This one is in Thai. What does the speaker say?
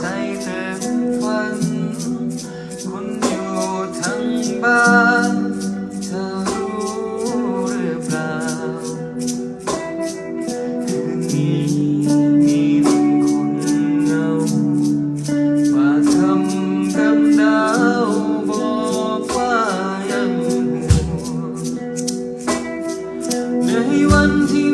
ใจถึงวันคุณอยู่ทั้งบ้านเธอรู้หรือเปล่าคืนนี้มีแต่คนเงาว่าทำรำดาวบอกว่ายังห่ในวันที่